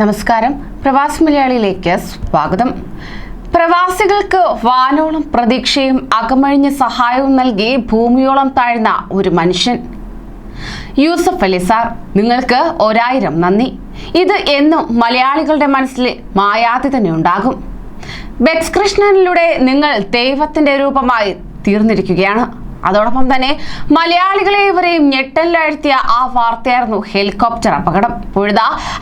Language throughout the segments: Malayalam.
നമസ്കാരം. പ്രവാസി മലയാളിയിലേക്ക് സ്വാഗതം. പ്രവാസികൾക്ക് വാനോളം പ്രതീക്ഷയും അകമഴിഞ്ഞ സഹായവും നൽകി ഭൂമിയോളം താഴ്ന്ന ഒരു മനുഷ്യൻ. യൂസഫ് അലി സാർ നിങ്ങൾക്ക് ഒരായിരം നന്ദി. ഇത് എന്നും മലയാളികളുടെ മനസ്സിൽ മായാതെ തന്നെ ഉണ്ടാകും. ബെക്സ് കൃഷ്ണനിലൂടെ നിങ്ങൾ ദൈവത്തിന്റെ രൂപമായി തീർന്നിരിക്കുകയാണ്. അതോടൊപ്പം തന്നെ മലയാളികളെ ഇവരെയും ഞെട്ടലിലാഴ്ത്തിയ ആ വാർത്തയായിരുന്നു ഹെലികോപ്റ്റർ അപകടം. പൊഴുത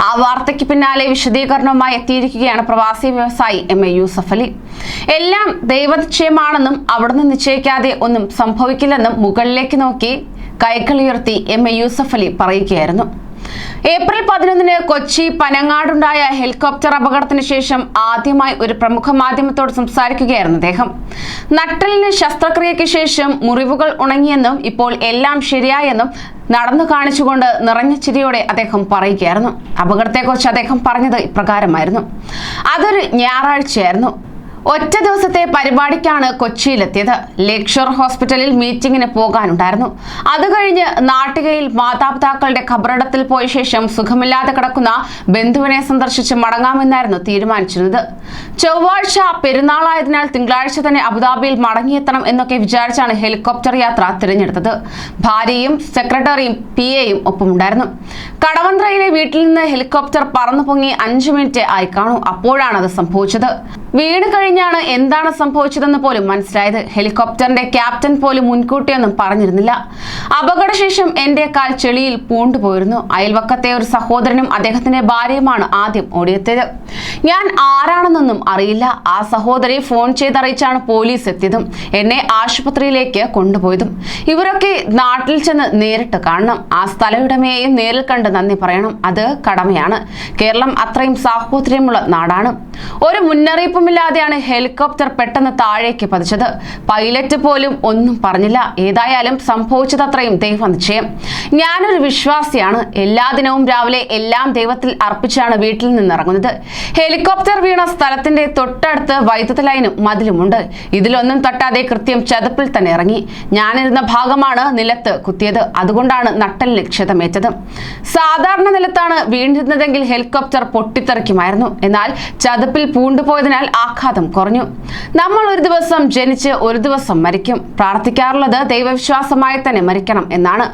ആ വാർത്തയ്ക്ക് പിന്നാലെ വിശദീകരണവുമായി എത്തിയിരിക്കുകയാണ് പ്രവാസി വ്യവസായി എം എ യൂസഫ് അലി. എല്ലാം ദൈവനിശ്ചയമാണെന്നും അവിടുന്ന് നിശ്ചയിക്കാതെ ഒന്നും സംഭവിക്കില്ലെന്നും മുകളിലേക്ക് നോക്കി കൈകളുയർത്തി എം എ യൂസഫ് അലി പറയുകയായിരുന്നു. ഏപ്രിൽ പതിനൊന്നിന് കൊച്ചി പനങ്ങാടുണ്ടായ ഹെലികോപ്റ്റർ അപകടത്തിന് ശേഷം ആദ്യമായി ഒരു പ്രമുഖ മാധ്യമത്തോട് സംസാരിക്കുകയായിരുന്നു അദ്ദേഹം. നട്ടലിന് ശസ്ത്രക്രിയയ്ക്ക് ശേഷം മുറിവുകൾ ഉണങ്ങിയെന്നും ഇപ്പോൾ എല്ലാം ശരിയായെന്നും നടന്നു കാണിച്ചുകൊണ്ട് നിറഞ്ഞ ചിരിയോടെ അദ്ദേഹം പറയുകയായിരുന്നു. അപകടത്തെക്കുറിച്ച് അദ്ദേഹം പറഞ്ഞത് ഇപ്രകാരമായിരുന്നു. അതൊരു ഞായറാഴ്ചയായിരുന്നു. ഒറ്റ ദിവസത്തെ പരിപാടിക്കാണ് കൊച്ചിയിലെത്തിയത്. ലേക്ഷർ ഹോസ്പിറ്റലിൽ മീറ്റിംഗിന് പോകാനുണ്ടായിരുന്നു. അത് കഴിഞ്ഞ് നാട്ടികയിൽ മാതാപിതാക്കളുടെ ഖബറടത്തിൽ പോയ ശേഷം സുഖമില്ലാതെ കിടക്കുന്ന ബന്ധുവിനെ സന്ദർശിച്ച് മടങ്ങാമെന്നായിരുന്നു തീരുമാനിച്ചിരുന്നത്. ചൊവ്വാഴ്ച പെരുന്നാളായതിനാൽ തിങ്കളാഴ്ച തന്നെ അബുദാബിയിൽ മടങ്ങിയെത്തണം എന്നൊക്കെ വിചാരിച്ചാണ് ഹെലികോപ്റ്റർ യാത്ര തിരഞ്ഞെടുത്തത്. ഭാര്യയും സെക്രട്ടറിയും പി എയും ഒപ്പമുണ്ടായിരുന്നു. കടവന്ത്രയിലെ വീട്ടിൽ നിന്ന് ഹെലികോപ്റ്റർ പറന്നു പൊങ്ങി അഞ്ചു മിനിറ്റ് ആയി കാണൂ. അപ്പോഴാണ് അത് സംഭവിച്ചത് വീണ് കഴിഞ്ഞാണ് എന്താണ് സംഭവിച്ചതെന്ന് പോലും മനസ്സിലായത്. ഹെലികോപ്റ്ററിന്റെ ക്യാപ്റ്റൻ പോലും മുൻകൂട്ടിയൊന്നും പറഞ്ഞിരുന്നില്ല. അപകടശേഷം എന്റെ കാൽ ചെളിയിൽ പൂണ്ടുപോയിരുന്നു. അയൽവക്കത്തെ ഒരു സഹോദരനും അദ്ദേഹത്തിന്റെ ഭാര്യയുമാണ് ആദ്യം ഓടിയെത്തിയത്. ഞാൻ ആരാണെന്നൊന്നും അറിയില്ല. ആ സഹോദരി ഫോൺ ചെയ്തറിയിച്ചാണ് പോലീസ് എത്തിയതും എന്നെ ആശുപത്രിയിലേക്ക് കൊണ്ടുപോയതും. ഇവരൊക്കെ നാട്ടിൽ ചെന്ന് നേരിട്ട് കാണണം. ആ സ്ഥലയുടമയെയും നേരിൽ കണ്ട് നന്ദി പറയണം. അത് കടമയാണ്. കേരളം അത്രയും സാഹോദര്യമുള്ള നാടാണ്. ഒരു മുന്നറിയിപ്പുമില്ലാതെയാണ് ഹെലികോപ്റ്റർ പെട്ടെന്ന് താഴേക്ക് പതിച്ചത്. പൈലറ്റ് പോലും ഒന്നും പറഞ്ഞില്ല. ഏതായാലും സംഭവിച്ചതത്രയും ദൈവനിശ്ചയം. ഞാനൊരു വിശ്വാസിയാണ്. എല്ലാ ദിനവും രാവിലെ എല്ലാം ദൈവത്തിൽ അർപ്പിച്ചാണ് വീട്ടിൽ നിന്നിറങ്ങുന്നത്. ഹെലികോപ്റ്റർ വീണ സ്ഥലത്തിന്റെ തൊട്ടടുത്ത് വൈദ്യുത ലൈനും മതിലുമുണ്ട്. ഇതിലൊന്നും തട്ടാതെ കൃത്യം ചതുപ്പിൽ തന്നെ ഇറങ്ങി. ഞാനിരുന്ന ഭാഗമാണ് നിലത്ത് കുത്തിയത്. അതുകൊണ്ടാണ് നട്ടലിന് ക്ഷതമേറ്റത് സാധാരണ നിലത്താണ് വീണിരുന്നതെങ്കിൽ ഹെലികോപ്റ്റർ പൊട്ടിത്തെറിക്കുമായിരുന്നു. എന്നാൽ ചതുപ്പിൽ പൂണ്ടുപോയതിനാൽ ആഘാതം കുറഞ്ഞു. നമ്മൾ ഒരു ദിവസം ജനിച്ച് ഒരു ദിവസം മരിക്കും. പ്രാർത്ഥിക്കാറുള്ളത് ദൈവവിശ്വാസമായി തന്നെ മരിക്കണം എന്നാണ്.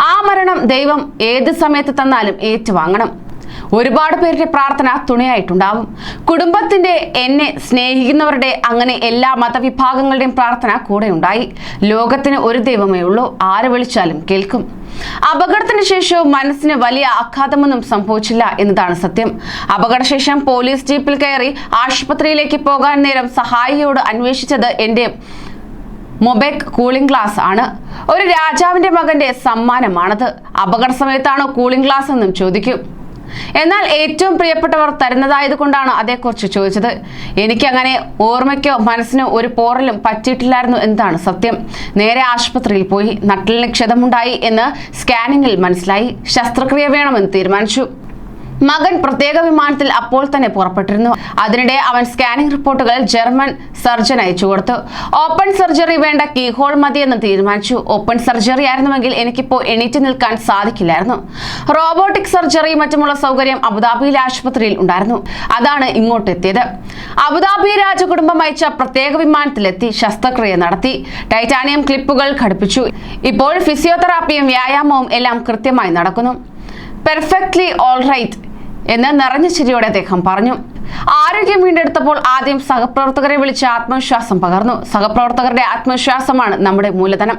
ആ മരണം ദൈവം ഏത് സമയത്ത് തന്നാലും ഏറ്റുവാങ്ങണം. ഒരുപാട് പേരുടെ പ്രാർത്ഥന തുണയായിട്ടുണ്ടാവും. കുടുംബത്തിന്റെ എന്നെ സ്നേഹിക്കുന്നവരുടെ അങ്ങനെ എല്ലാ മതവിഭാഗങ്ങളുടെയും പ്രാർത്ഥന കൂടെ ഉണ്ടായി. ലോകത്തിന് ഒരു ദൈവമേ ഉള്ളൂ ആര് വിളിച്ചാലും കേൾക്കും. അപകടത്തിന് ശേഷവും മനസ്സിന് വലിയ ആഘാതമൊന്നും സംഭവിച്ചില്ല എന്നതാണ് സത്യം. അപകടശേഷം പോലീസ് ജീപ്പിൽ കയറി ആശുപത്രിയിലേക്ക് പോകാൻ നേരം സഹായിയോട് അന്വേഷിച്ചത് എന്റെ മൊബൈക് കൂളിംഗ് ഗ്ലാസ് ആണ്. ഒരു രാജാവിന്റെ മകന്റെ സമ്മാനമാണത്. അപകട സമയത്താണോ കൂളിംഗ് ഗ്ലാസ് എന്നും ചോദിക്കും. എന്നാൽ ഏറ്റവും പ്രിയപ്പെട്ടവർ തരുന്നതായത് കൊണ്ടാണ് അതേക്കുറിച്ച് ചോദിച്ചത്. എനിക്കങ്ങനെ ഓർമ്മയ്ക്കോ മനസ്സിനോ ഒരു പോറലും പറ്റിയിട്ടില്ലായിരുന്നു എന്നതാണ് സത്യം. നേരെ ആശുപത്രിയിൽ പോയി നട്ടലിന് ക്ഷതമുണ്ടായി എന്ന് സ്കാനിങ്ങിൽ മനസ്സിലായി. ശസ്ത്രക്രിയ വേണമെന്ന് തീരുമാനിച്ചു. മകൻ പ്രത്യേക വിമാനത്തിൽ അപ്പോൾ തന്നെ പുറപ്പെട്ടിരുന്നു. അതിനിടെ അവൻ സ്കാനിംഗ് റിപ്പോർട്ടുകൾ ജർമ്മൻ സർജൻ അയച്ചു കൊടുത്തു. ഓപ്പൺ സർജറി വേണ്ട കീഹോൾ എന്ന് തീരുമാനിച്ചു. ഓപ്പൺ സർജറി ആയിരുന്നുവെങ്കിൽ എനിക്കിപ്പോൾ എണീറ്റ് നിൽക്കാൻ സാധിക്കില്ലായിരുന്നു. റോബോട്ടിക് സർജറി മറ്റുമുള്ള സൗകര്യം അബുദാബിയിലെ ആശുപത്രിയിൽ ഉണ്ടായിരുന്നു. അതാണ് ഇങ്ങോട്ട് എത്തിയത് അബുദാബി രാജകുടുംബം അയച്ച പ്രത്യേക വിമാനത്തിലെത്തി ശസ്ത്രക്രിയ നടത്തി. ടൈറ്റാനിയം ക്ലിപ്പുകൾ ഘടിപ്പിച്ചു. ഇപ്പോൾ ഫിസിയോതെറാപ്പിയും വ്യായാമവും എല്ലാം കൃത്യമായി നടക്കുന്നു. പെർഫെക്റ്റ്ലി ഓൾ റൈറ്റ് എന്ന് നിറഞ്ഞ ചിരിയോടെ അദ്ദേഹം പറഞ്ഞു. ആരോഗ്യം വീണ്ടെടുത്തപ്പോൾ ആദ്യം സഹപ്രവർത്തകരെ വിളിച്ച് ആത്മവിശ്വാസം പകർന്നു. സഹപ്രവർത്തകരുടെ ആത്മവിശ്വാസമാണ് നമ്മുടെ മൂലധനം.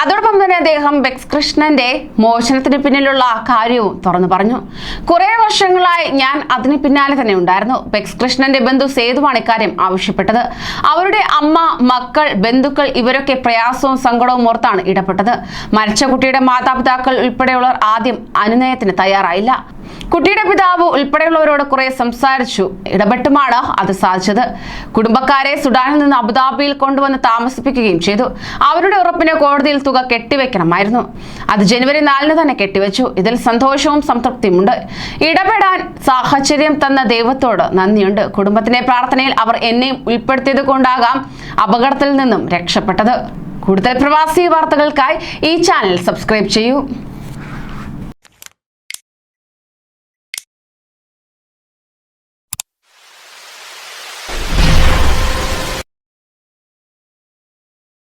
അതോടൊപ്പം തന്നെ അദ്ദേഹം ബെക്സ് കൃഷ്ണന്റെ മോചനത്തിന് പിന്നിലുള്ള കാര്യവും തുറന്നു പറഞ്ഞു. കുറെ വർഷങ്ങളായി ഞാൻ അതിന് പിന്നാലെ തന്നെ ഉണ്ടായിരുന്നു. ബെക്സ് കൃഷ്ണന്റെ ബന്ധു സേതുവാണ് ഇക്കാര്യം ആവശ്യപ്പെട്ടത്. അവരുടെ അമ്മ മക്കൾ ബന്ധുക്കൾ ഇവരൊക്കെ പ്രയാസവും സങ്കടവും ഓർത്താണ് ഇടപെട്ടത്. മരിച്ച കുട്ടിയുടെ മാതാപിതാക്കൾ ഉൾപ്പെടെയുള്ളവർ ആദ്യം അനുനയത്തിന് തയ്യാറായില്ല. കുട്ടിയുടെ പിതാവ് ഉൾപ്പെടെയുള്ളവരോട് കുറെ സംസാരിച്ചു. ഇടപെട്ടുമാണ് അത് സാധിച്ചത്. കുടുംബക്കാരെ സുഡാനിൽ നിന്ന് അബുദാബിയിൽ കൊണ്ടുവന്ന് താമസിപ്പിക്കുകയും ചെയ്തു. അവരുടെ ഉറപ്പിന് കോടതിയിൽ തുക കെട്ടിവെക്കണമായിരുന്നു. അത് ജനുവരി നാലിന് തന്നെ കെട്ടിവെച്ചു. ഇതിൽ സന്തോഷവും സംതൃപ്തിയുമുണ്ട്. ഇടപെടാൻ സാഹചര്യം തന്ന ദൈവത്തോട് നന്ദിയുണ്ട്. കുടുംബത്തിന്റെ പ്രാർത്ഥനയിൽ അവർ എന്നെയും ഉൾപ്പെടുത്തിയത് കൊണ്ടാകാം അപകടത്തിൽ നിന്നും രക്ഷപ്പെട്ടത്. കൂടുതൽ പ്രവാസി വാർത്തകൾക്കായി ഈ ചാനൽ സബ്സ്ക്രൈബ് ചെയ്യൂ.